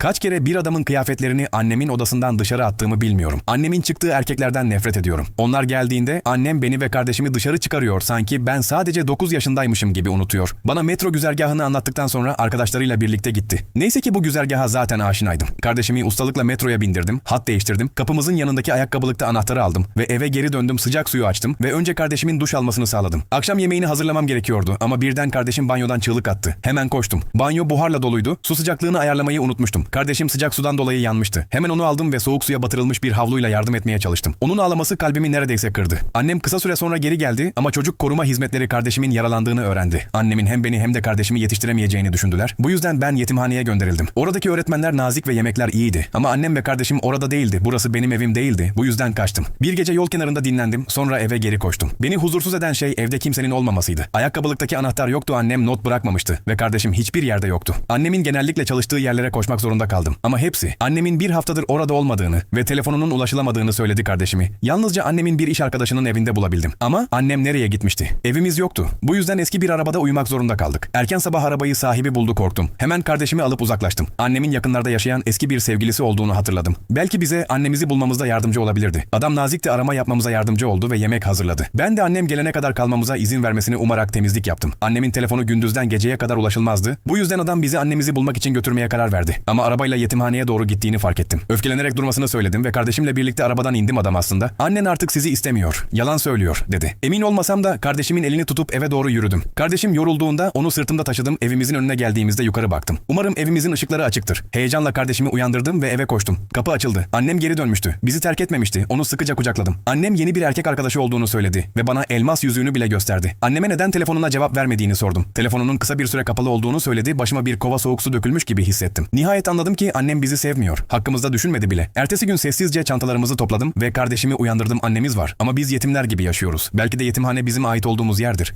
Kaç kere bir adamın kıyafetlerini annemin odasından dışarı attığımı bilmiyorum. Annemin çıktığı erkeklerden nefret ediyorum. Onlar geldiğinde annem beni ve kardeşimi dışarı çıkarıyor sanki ben sadece 9 yaşındaymışım gibi unutuyor. Bana metro güzergahını anlattıktan sonra arkadaşlarıyla birlikte gitti. Neyse ki bu güzergaha zaten aşinaydım. Kardeşimi ustalıkla metroya bindirdim, hat değiştirdim, kapımızın yanındaki ayakkabılıkta anahtarı aldım ve eve geri döndüm sıcak suyu açtım ve önce kardeşimin duş almasını sağladım. Akşam yemeğini hazırlamam gerekiyordu ama birden kardeşim banyodan çığlık attı. Hemen koştum. Banyo buharla doluydu. Su sıcaklığını ayarlamayı unutmuştum. Kardeşim sıcak sudan dolayı yanmıştı. Hemen onu aldım ve soğuk suya batırılmış bir havluyla yardım etmeye çalıştım. Onun ağlaması kalbimi neredeyse kırdı. Annem kısa süre sonra geri geldi ama çocuk koruma hizmetleri kardeşimin yaralandığını öğrendi. Annemin hem beni hem de kardeşimi yetiştiremeyeceğini düşündüler. Bu yüzden ben yetimhaneye gönderildim. Oradaki öğretmenler nazik ve yemekler iyiydi. Ama annem ve kardeşim orada değildi. Burası benim evim değildi. Bu yüzden kaçtım. Bir gece yol kenarında dinlendim. Sonra eve geri koştum. Beni huzursuz eden şey evde kimsenin olmamasıydı. Ayakkabılıktaki anahtar yoktu annem not bırakmamıştı. Ve kardeşim hiçbir yerde yoktu. Annemin genellikle çalıştığı yerlere koşmak zorunda kaldım. Ama hepsi annemin bir haftadır orada olmadığını ve telefonunun ulaşılamadığını söyledi kardeşimi. Yalnızca annemin bir iş arkadaşının evinde bulabildim. Ama annem nereye gitmişti? Evimiz yoktu. Bu yüzden eski bir arabada uyumak zorunda kaldık. Erken sabah arabayı sahibi buldu korktum. Hemen kardeşimi alıp uzaklaştım. Annemin yakınlarda yaşayan eski bir sevgilisi olduğunu hatırladım. Belki bize annemizi bulmamızda yardımcı olabilirdi. Adam nazikçe arama yapmamıza yardımcı oldu ve yemek hazırladı. Ben de annem gelene kadar kalmamıza izin vermesini umarak temizlik yaptım. Annemin telefonu gündüzden geceye kadar ulaşılmazdı. Bu yüzden adam bizi annemizi bulmak için götürmeye karar verdi. Ama arabayla yetimhaneye doğru gittiğini fark ettim. Öfkelenerek durmasını söyledim ve kardeşimle birlikte arabadan indim adam aslında. Annen artık sizi istemiyor. Yalan söylüyor dedi. Emin olmasam da kardeşimin elini tutup eve doğru yürüdüm. Kardeşim yorulduğunda onu sırtımda taşıdım. Evimizin önüne geldiğimizde yukarı baktım. Umarım evimizin ışıkları açıktır. Heyecanla kardeşimi uyandırdım ve eve koştum. Kapı açıldı. Annem geri dönmüştü. Bizi terk etmemişti. Onu sıkıca kucakladım. Annem yeni bir erkek arkadaşı olduğunu söyledi ve bana elmas yüzüğünü bile gösterdi. Anneme neden telefonuna cevap vermediğini sordum. Telefonunun kısa bir süre kapalı olduğunu söyledi. Başıma bir kova soğuk su dökülmüş gibi hissettim. Nihayet anladım ki annem bizi sevmiyor. Hakkımızda düşünmedi bile. Ertesi gün sessizce çantalarımızı topladım ve kardeşimi uyandırdım annemiz var. Ama biz yetimler gibi yaşıyoruz. Belki de yetimhane bizim ait olduğumuz yerdir.